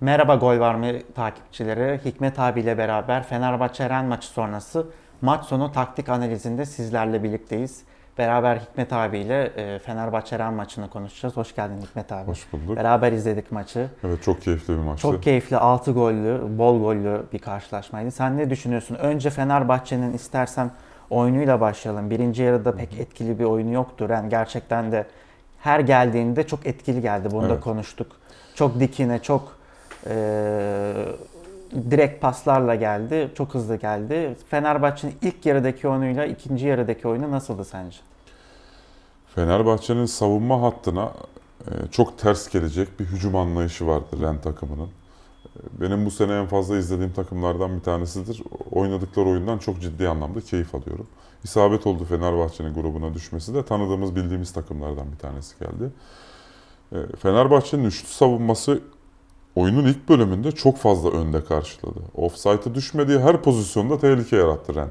Merhaba Gol Var mı takipçileri? Hikmet abiyle beraber Fenerbahçe Ren maçı sonrası maç sonu taktik analizinde sizlerle birlikteyiz. Beraber Hikmet abiyle e, Fenerbahçe Ren maçını konuşacağız. Hoş geldin Hikmet abi. Hoş bulduk. Beraber izledik maçı. Evet çok keyifli bir maçtı. Çok keyifli 6 gollü, bol gollü bir karşılaşmaydı. Sen ne düşünüyorsun? Önce Fenerbahçe'nin istersen oyunuyla başlayalım. Birinci yarıda pek etkili bir oyunu yoktu. Yani gerçekten de her geldiğinde çok etkili geldi. Bunu da Evet. konuştuk. Çok dikine, çok eee, direkt paslarla geldi. Çok hızlı geldi. Fenerbahçe'nin ilk yarıdaki oyunuyla ikinci yarıdaki oyunu nasıldı sence? Fenerbahçe'nin savunma hattına e, çok ters gelecek bir hücum anlayışı vardı Ren takımının. Benim bu sene en fazla izlediğim takımlardan bir tanesidir. Oynadıkları oyundan çok ciddi anlamda keyif alıyorum. İsabet oldu Fenerbahçe'nin grubuna düşmesi de tanıdığımız, bildiğimiz takımlardan bir tanesi geldi. E, Fenerbahçe'nin üçlü savunması oyunun ilk bölümünde çok fazla önde karşıladı. Offside'a düşmediği her pozisyonda tehlike yarattı Ren.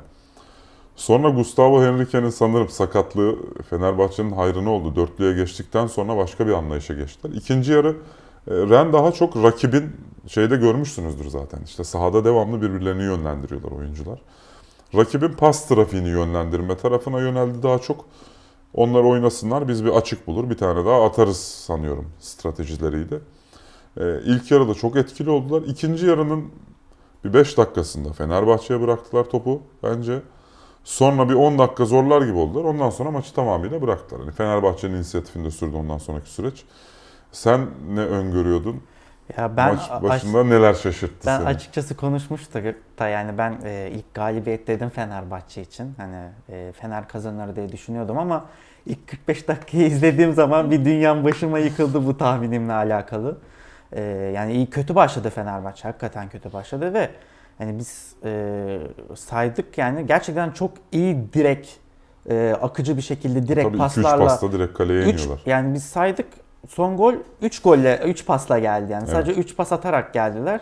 Sonra Gustavo Henrique'nin sanırım sakatlığı Fenerbahçe'nin hayrına oldu. Dörtlüye geçtikten sonra başka bir anlayışa geçtiler. İkinci yarı Ren daha çok rakibin şeyde görmüşsünüzdür zaten. İşte sahada devamlı birbirlerini yönlendiriyorlar oyuncular. Rakibin pas trafiğini yönlendirme tarafına yöneldi daha çok. Onlar oynasınlar biz bir açık bulur bir tane daha atarız sanıyorum stratejileriydi. E, ilk yarıda çok etkili oldular. İkinci yarının bir 5 dakikasında Fenerbahçe'ye bıraktılar topu bence. Sonra bir 10 dakika zorlar gibi oldular. Ondan sonra maçı tamamıyla bıraktılar. Yani Fenerbahçe'nin inisiyatifinde sürdü ondan sonraki süreç. Sen ne öngörüyordun? Ya ben Maç aş- başında neler şaşırttı Ben seni? açıkçası konuşmuştuk da yani ben e, ilk galibiyet dedim Fenerbahçe için. Hani e, Fener kazanır diye düşünüyordum ama ilk 45 dakikayı izlediğim zaman bir dünyam başıma yıkıldı bu tahminimle alakalı. E, yani iyi kötü başladı Fenerbahçe. Hakikaten kötü başladı ve hani biz e, saydık yani gerçekten çok iyi direkt e, akıcı bir şekilde direkt Tabii 2-3 paslarla pasta direkt kaleye Üç, iniyorlar. yani biz saydık son gol 3 golle 3 pasla geldi yani. Evet. Sadece 3 pas atarak geldiler.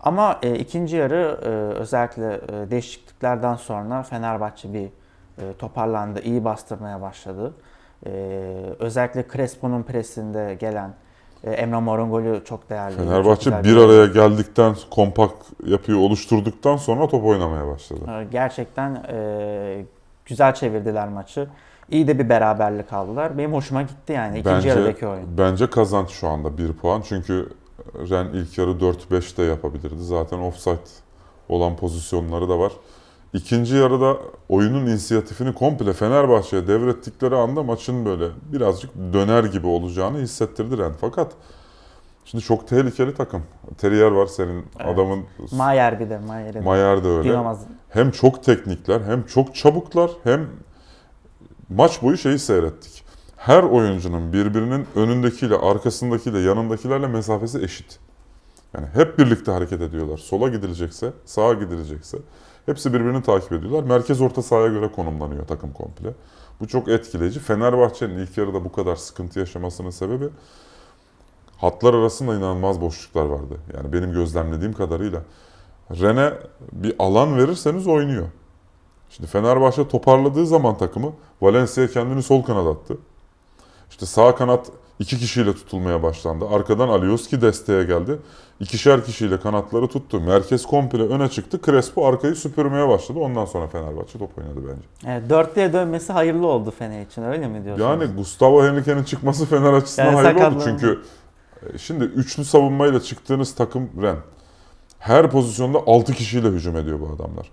Ama e, ikinci yarı e, özellikle e, değişikliklerden sonra Fenerbahçe bir e, toparlandı, iyi bastırmaya başladı. E, özellikle Crespo'nun presinde gelen e, Emre Mor'un golü çok değerli. çok Fenerbahçe güzel bir araya geldikten, kompakt yapıyı oluşturduktan sonra top oynamaya başladı. E, Gerçekten e, güzel çevirdiler maçı. İyi de bir beraberlik aldılar. Benim hoşuma gitti yani ikinci Bence, yarıdaki oyun. bence kazanç şu anda 1 puan. Çünkü Ren ilk yarı 4-5 de yapabilirdi. Zaten offside olan pozisyonları da var. İkinci yarıda oyunun inisiyatifini komple Fenerbahçe'ye devrettikleri anda maçın böyle birazcık döner gibi olacağını hissettirdi Ren. Fakat şimdi çok tehlikeli takım. Terrier var senin Evet. adamın. Mayer bir de Mayer'in. Mayer da öyle. Dinamaz. Hem çok teknikler hem çok çabuklar hem maç boyu şeyi seyrettik. Her oyuncunun birbirinin önündekiyle, arkasındakiyle, yanındakilerle mesafesi eşit. Yani hep birlikte hareket ediyorlar. Sola gidilecekse, sağa gidilecekse hepsi birbirini takip ediyorlar. Merkez orta sahaya göre konumlanıyor takım komple. Bu çok etkileyici. Fenerbahçe'nin ilk yarıda bu kadar sıkıntı yaşamasının sebebi hatlar arasında inanılmaz boşluklar vardı. Yani benim gözlemlediğim kadarıyla Rene bir alan verirseniz oynuyor. Şimdi Fenerbahçe toparladığı zaman takımı Valencia kendini sol kanat attı. İşte sağ kanat iki kişiyle tutulmaya başlandı. Arkadan Alioski desteğe geldi. İkişer kişiyle kanatları tuttu. Merkez komple öne çıktı. Crespo arkayı süpürmeye başladı. Ondan sonra Fenerbahçe top oynadı bence. Evet, dörtlüye dönmesi hayırlı oldu Fener için öyle mi diyorsunuz? Yani Gustavo Henrique'nin çıkması Fener açısından Yani hayırlı oldu. Çünkü e, şimdi üçlü savunmayla çıktığınız takım Ren. Her pozisyonda 6 kişiyle hücum ediyor bu adamlar.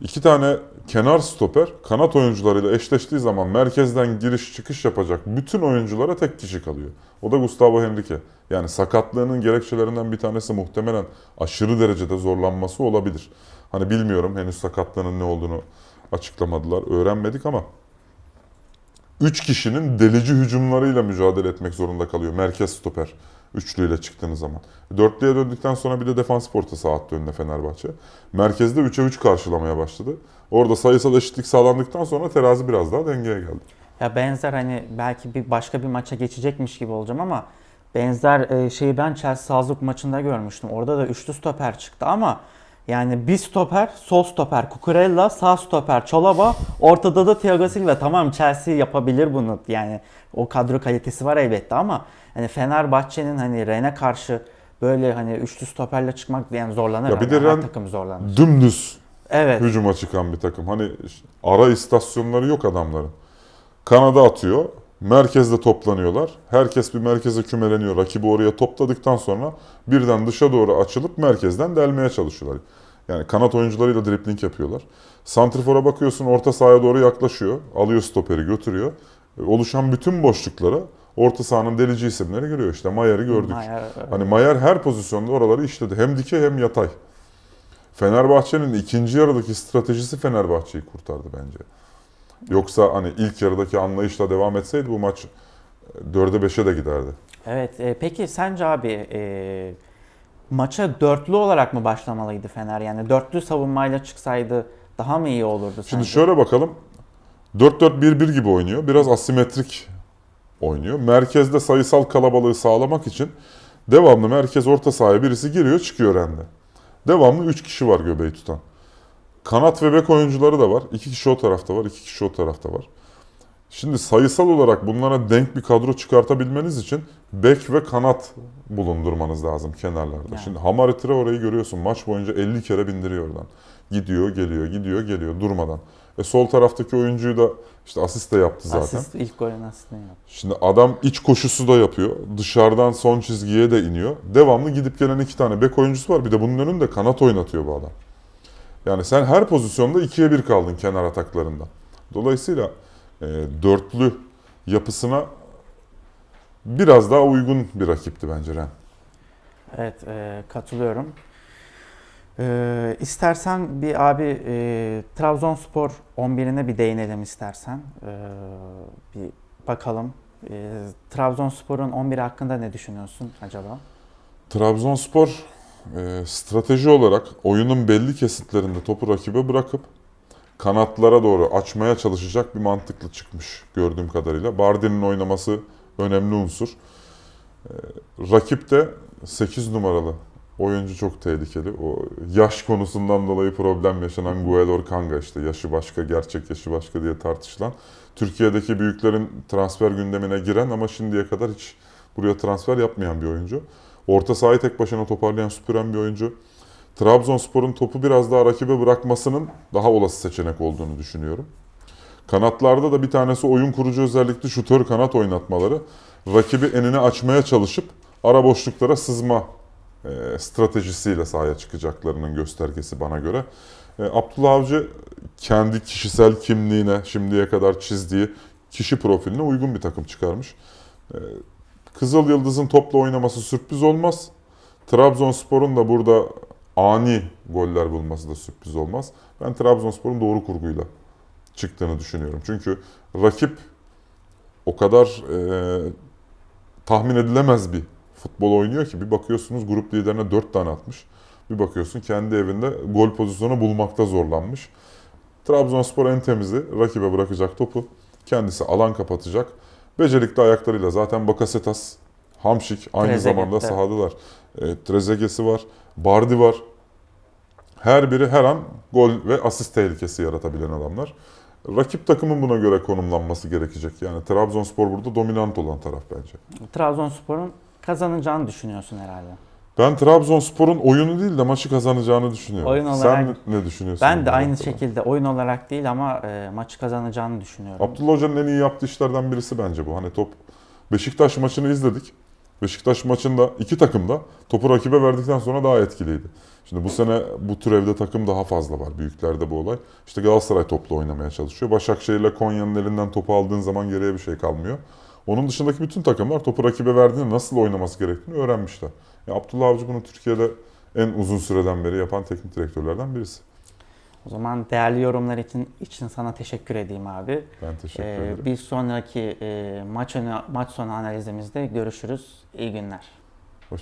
İki tane kenar stoper kanat oyuncularıyla eşleştiği zaman merkezden giriş çıkış yapacak bütün oyunculara tek kişi kalıyor. O da Gustavo Henrique. Yani sakatlığının gerekçelerinden bir tanesi muhtemelen aşırı derecede zorlanması olabilir. Hani bilmiyorum henüz sakatlığının ne olduğunu açıklamadılar, öğrenmedik ama 3 kişinin delici hücumlarıyla mücadele etmek zorunda kalıyor merkez stoper üçlüyle çıktığınız zaman. Dörtlüye döndükten sonra bir de defans orta attı önüne Fenerbahçe. Merkezde 3'e 3 karşılamaya başladı. Orada sayısal eşitlik sağlandıktan sonra terazi biraz daha dengeye geldi. Ya benzer hani belki bir başka bir maça geçecekmiş gibi olacağım ama benzer e, şeyi ben Chelsea Salzburg maçında görmüştüm. Orada da üçlü stoper çıktı ama yani bir stoper, sol stoper Cucurella, sağ stoper Chalaba, ortada da Thiago Silva. Tamam Chelsea yapabilir bunu. Yani o kadro kalitesi var elbette ama hani Fenerbahçe'nin hani Ren'e karşı böyle hani üçlü stoperle çıkmak yani zorlanır. Ya bir Yani de Ren- takım zorlanır. Dümdüz Evet. hücuma çıkan bir takım. Hani ara istasyonları yok adamların. Kanada atıyor. Merkezde toplanıyorlar. Herkes bir merkeze kümeleniyor. Rakibi oraya topladıktan sonra birden dışa doğru açılıp merkezden delmeye çalışıyorlar. Yani kanat oyuncularıyla dripling yapıyorlar. Santrifor'a bakıyorsun orta sahaya doğru yaklaşıyor. Alıyor stoperi götürüyor. E, Oluşan bütün boşluklara orta sahanın delici isimleri giriyor. İşte Mayer'i gördük. Mayer, Hani Mayer her pozisyonda oraları işledi. Hem dikey hem yatay. Fenerbahçe'nin ikinci yarıdaki stratejisi Fenerbahçe'yi kurtardı bence. Yoksa hani ilk yarıdaki anlayışla devam etseydi bu maç 4'e 5'e de giderdi. Evet. e, peki sence abi e, maça dörtlü olarak mı başlamalıydı Fener? Yani dörtlü savunmayla çıksaydı daha mı iyi olurdu Şimdi sence? şöyle bakalım. 4-4-1-1 gibi oynuyor. Biraz asimetrik oynuyor. Merkezde sayısal kalabalığı sağlamak için devamlı merkez orta sahaya birisi giriyor çıkıyor rende. Devamlı 3 kişi var göbeği tutan. Kanat ve bek oyuncuları da var. 2 kişi o tarafta var, 2 kişi o tarafta var. Şimdi sayısal olarak bunlara denk bir kadro çıkartabilmeniz için bek ve kanat bulundurmanız lazım kenarlarda. Yani. Şimdi Hamari orayı görüyorsun. Maç boyunca 50 kere bindiriyor oradan. Gidiyor, geliyor, gidiyor, geliyor durmadan. E sol taraftaki oyuncuyu da işte asist de yaptı zaten. Asist, ilk golün asistini yaptı. Şimdi adam iç koşusu da yapıyor. Dışarıdan son çizgiye de iniyor. Devamlı gidip gelen iki tane bek oyuncusu var. Bir de bunun önünde kanat oynatıyor bu adam. Yani sen her pozisyonda ikiye bir kaldın kenar ataklarında. Dolayısıyla e, dörtlü yapısına biraz daha uygun bir rakipti bence Ren. Evet e, katılıyorum. E, istersen bir abi e, Trabzonspor 11'ine bir değinelim istersen. E, bir bakalım. E, Trabzonspor'un 11 hakkında ne düşünüyorsun acaba? Trabzonspor e, strateji olarak oyunun belli kesitlerinde topu rakibe bırakıp kanatlara doğru açmaya çalışacak bir mantıklı çıkmış gördüğüm kadarıyla. Bardi'nin oynaması önemli unsur. E, rakip de 8 numaralı oyuncu çok tehlikeli. O yaş konusundan dolayı problem yaşanan Guelor Kanga işte yaşı başka, gerçek yaşı başka diye tartışılan. Türkiye'deki büyüklerin transfer gündemine giren ama şimdiye kadar hiç buraya transfer yapmayan bir oyuncu. Orta sahayı tek başına toparlayan, süpüren bir oyuncu. Trabzonspor'un topu biraz daha rakibe bırakmasının daha olası seçenek olduğunu düşünüyorum. Kanatlarda da bir tanesi oyun kurucu özellikli şutör kanat oynatmaları. Rakibi enine açmaya çalışıp ara boşluklara sızma e, stratejisiyle sahaya çıkacaklarının göstergesi bana göre. E, Abdullah Avcı kendi kişisel kimliğine, şimdiye kadar çizdiği kişi profiline uygun bir takım çıkarmış. E, Kızıl Yıldız'ın topla oynaması sürpriz olmaz. Trabzonspor'un da burada ani goller bulması da sürpriz olmaz. Ben Trabzonspor'un doğru kurguyla çıktığını düşünüyorum. Çünkü rakip o kadar e, tahmin edilemez bir futbol oynuyor ki bir bakıyorsunuz grup liderine 4 tane atmış. Bir bakıyorsun kendi evinde gol pozisyonu bulmakta zorlanmış. Trabzonspor en temizi rakibe bırakacak topu. Kendisi alan kapatacak. Becerikli ayaklarıyla zaten Bakasetas, Hamşik aynı Trezeguet zamanda de. sahadılar. E, Trezeguet'si var, Bardi var. Her biri her an gol ve asist tehlikesi yaratabilen adamlar. Rakip takımın buna göre konumlanması gerekecek. Yani Trabzonspor burada dominant olan taraf bence. Trabzonspor'un kazanacağını düşünüyorsun herhalde. Ben Trabzonspor'un oyunu değil de maçı kazanacağını düşünüyorum. Oyun Sen olarak- ne düşünüyorsun? Ben de aynı noktada? şekilde oyun olarak değil ama e, maçı kazanacağını düşünüyorum. Abdullah Hoca'nın en iyi yaptığı işlerden birisi bence bu. Hani top Beşiktaş maçını izledik. Beşiktaş maçında iki takım da topu rakibe verdikten sonra daha etkiliydi. Şimdi bu sene bu tür evde takım daha fazla var. Büyüklerde bu olay. İşte Galatasaray toplu oynamaya çalışıyor. Başakşehir'le Konya'nın elinden topu aldığın zaman geriye bir şey kalmıyor. Onun dışındaki bütün takımlar topu rakibe verdiğinde nasıl oynaması gerektiğini öğrenmişler. Ya Abdullah Avcı bunu Türkiye'de en uzun süreden beri yapan teknik direktörlerden birisi. O zaman değerli yorumlar için için sana teşekkür edeyim abi. Ben teşekkür Ee, ederim. bir sonraki e, maç maç sonu analizimizde görüşürüz. İyi günler.